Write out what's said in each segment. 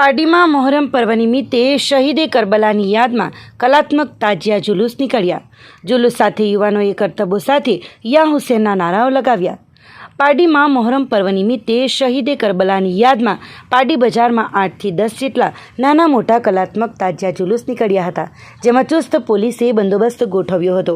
પારડીમાં મોહરમ પર્વ નિમિત્તે શહીદે કરબલાની યાદમાં કલાત્મક તાજિયા જુલુસ નીકળ્યા. જુલુસ સાથે યુવાનોએ કરતબો સાથે યા હુસેનના નારાઓ લગાવ્યા. પારડીમાં મોહરમ પર્વ નિમિત્તે શહીદે કરબલાની યાદમાં પારડી બજારમાં આઠથી દસ જેટલા નાના મોટા કલાત્મક તાજિયા જુલુસ નીકળ્યા હતા, જેમાં ચુસ્ત પોલીસે બંદોબસ્ત ગોઠવ્યો હતો.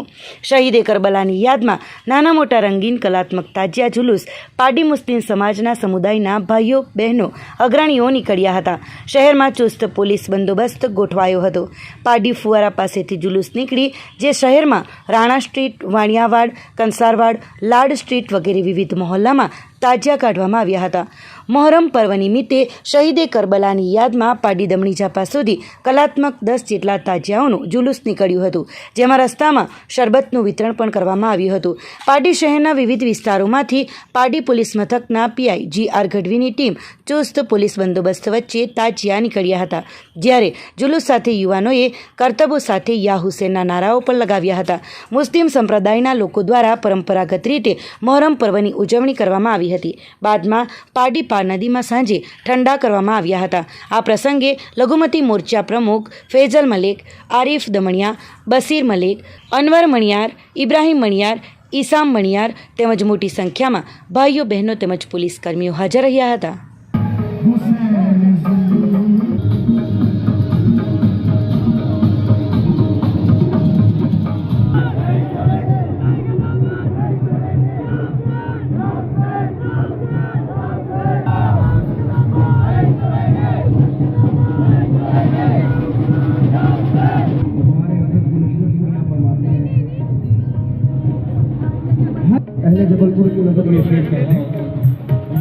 શહીદે કરબલાની યાદમાં નાના મોટા રંગીન કલાત્મક તાજિયા જુલુસ પારડી મુસ્લિમ સમાજના સમુદાયના ભાઈઓ, બહેનો, અગ્રણીઓ નીકળ્યા હતા. શહેરમાં ચુસ્ત પોલીસ બંદોબસ્ત ગોઠવાયો હતો. પારડી ફુવારા પાસેથી જુલુસ નીકળી, જે શહેરમાં રાણા સ્ટ્રીટ, વાણિયાવાડ, કંસારવાડ, લાડ સ્ટ્રીટ વગેરે વિવિધ મહોલ્લામાં તાજિયા કાઢવામાં આવ્યા હતા. મહોરમ પર્વ નિમિત્તે શહીદે કરબલાની યાદમાં પાડી દમણી ઝાપા સુધી કલાત્મક દસ જેટલા તાજિયાઓનું જુલુસ નીકળ્યું હતું, જેમાં રસ્તામાં શરબતનું વિતરણ પણ કરવામાં આવ્યું હતું. પારડી શહેરના વિવિધ વિસ્તારોમાંથી પાડી પોલીસ મથકના પીઆઈ જી આર ગઢવીની ટીમ ચુસ્ત પોલીસ બંદોબસ્ત વચ્ચે તાજિયા નીકળ્યા હતા, જ્યારે જુલુસ સાથે યુવાનોએ કરતબો સાથે યા હુસેનના નારાઓ પણ લગાવ્યા હતા. મુસ્લિમ સંપ્રદાયના લોકો દ્વારા પરંપરાગત રીતે મોહરમ પર્વની ઉજવણી કરવામાં આવી હતી. બાદમાં પાડીપાર નદીમાં સાંજે ઠંડા કરવામાં આવ્યા હતા. આ પ્રસંગે લઘુમતી મોરચા પ્રમુખ ફેઝલ મલિક, આરીફ દમણિયા, બસીર મલિક, અનવર મણિયાર, ઇબ્રાહીમ મણિયાર, ઈસામ મણિયાર તેમજ મોટી સંખ્યામાં ભાઈઓ બહેનો તેમજ પોલીસ કર્મીઓ હાજર રહ્યા હતા.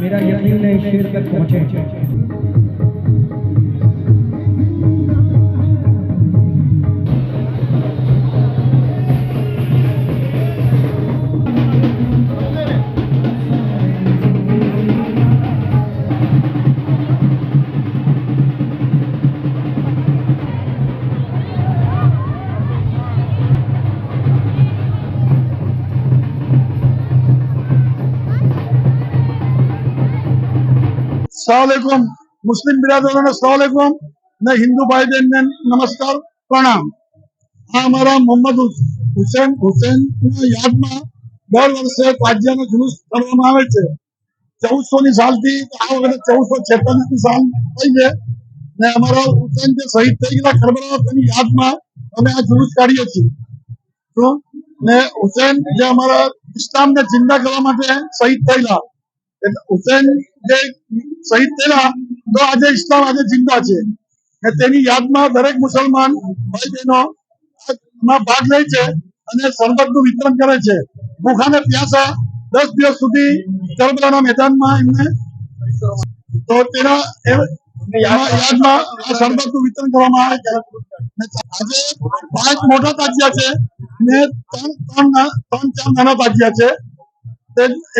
मेरा यकीन है इस शेर तक पहुंचे સલાલેકુમ મુસ્લિમ બિરાદરોને સલાલેકુમ ને હિન્દુ ભાઈ બહેનને નમસ્કાર પ્રણામ આ અમારા મોહમ્મદ હુસેન હુસેન યાદમાં દર વર્ષે તાજિયાનો જુલુસ કરવામાં આવે છે ચૌદસો ની સાલથી આ વખતે ચૌદસો છેતાલીસની સાલ થઈ છે ને અમારા હુસેન જે શહીદ થઈ ગયેલા ખરબરા તેની યાદમાં અમે આ જુલુસ કાઢીએ છીએ તો ને હુસેન જે અમારા ઇસ્લામને જિંદા કરવા માટે શહીદ થયેલા હુસેન જે શહીદ થયેલા તો આજે ઇસ્લામ આજે જિંદા છે. ને તેની યાદમાં દરેક મુસલમાન ભાઈ બહેનો ભાગ લે છે અને શરબતનું વિતરણ કરે છે. ભૂખાને પ્યાસા દસ દિવસ સુધી કરબલાના મેદાનમાં એમને તો તેના યાદમાં આ શરબતનું વિતરણ કરવામાં આવે છે. આજે પાંચ મોટા તાજિયા છે ને ત્રણ ત્રણ ત્રણ ચાર નાના તાજિયા છે.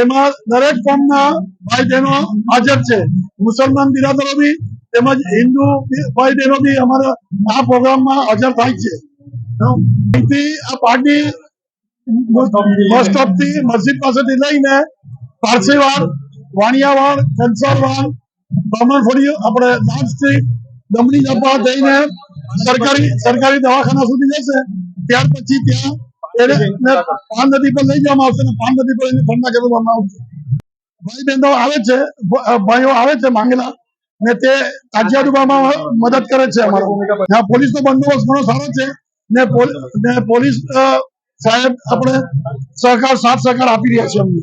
એમાં દરેક કોમના ભાઈ બહેનો હાજર છે. મુસલમાન બિરાદરો બી તેમજ હિન્દુ ભાઈ બહેનો બી અમારા આ પ્રોગ્રામમાં હાજર થાય છે. આ પાર્ટી બસ સ્ટોપથી મસ્જિદ પાસેથી લઈને પારસીવાડ, વાણિયાવાડ કંસારવાડ બ્રાહ્મણફળી આપણે લાલ સ્ટ્રીટ દમણી જપા જઈને સરકારી સરકારી દવાખાના સુધી જશે. ત્યાર પછી ત્યાં એને પાન નદી પર લઈ જવામાં આવશે પાન નદી પર એની ઠંડા કરવામાં આવશે. ભાઈ બહેનો આવે છે ભાઈઓ આવે છે માંગેલા ને તે તાજિયા ડૂબામાં મદદ કરે છે અમારો. ત્યાં પોલીસનો બંદોબસ્ત ઘણો સારો છે ને પોલીસ સાહેબ આપણે સહકાર સાથ સહકાર આપી રહ્યા છે અમને.